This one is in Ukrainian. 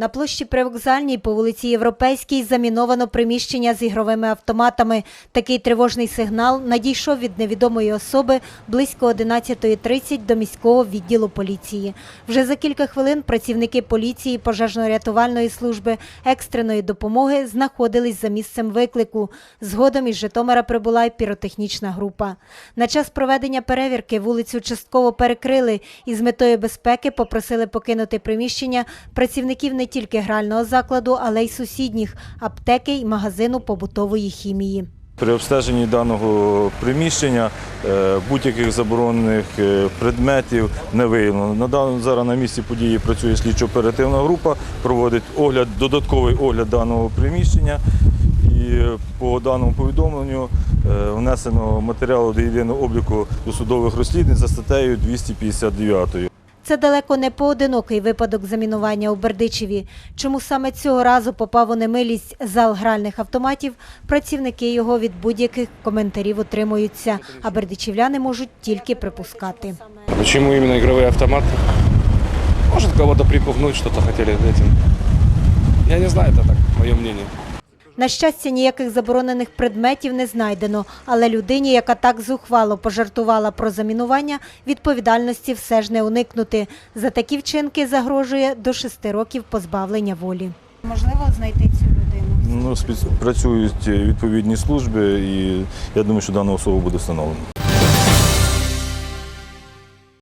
На площі Привокзальній по вулиці Європейській заміновано приміщення з ігровими автоматами. Такий тривожний сигнал надійшов від невідомої особи близько 11.30 до міського відділу поліції. Вже за кілька хвилин працівники поліції, пожежно-рятувальної служби, екстреної допомоги знаходились за місцем виклику. Згодом із Житомира прибула й піротехнічна група. На час проведення перевірки вулицю частково перекрили і з метою безпеки попросили покинути приміщення працівників не тільки грального закладу, але й сусідніх аптеки й магазину побутової хімії. При обстеженні даного приміщення е, будь-яких заборонених е, предметів не виявлено. Зараз на місці події працює слідчо-оперативна група, проводить огляд, додатковий огляд даного приміщення. І е, по даному повідомленню внесено матеріалу до єдиного обліку досудових розслідувань за статтею 259. Це далеко не поодинокий випадок замінування у Бердичеві. Чому саме цього разу попав у немилість зал гральних автоматів, працівники його від будь-яких коментарів утримуються, а бердичівляни можуть тільки припускати. Почему именно игровые автоматы? Может, кого-то припугнуть, что-то хотели этим. Я не знаю, это так, мое мнение. На щастя, ніяких заборонених предметів не знайдено, але людині, яка так зухвало пожартувала про замінування, відповідальності все ж не уникнути. За такі вчинки загрожує до шести років позбавлення волі. Можливо, знайти цю людину. Ну, спец- працюють відповідні служби, і я думаю, що дана особа буде встановлена.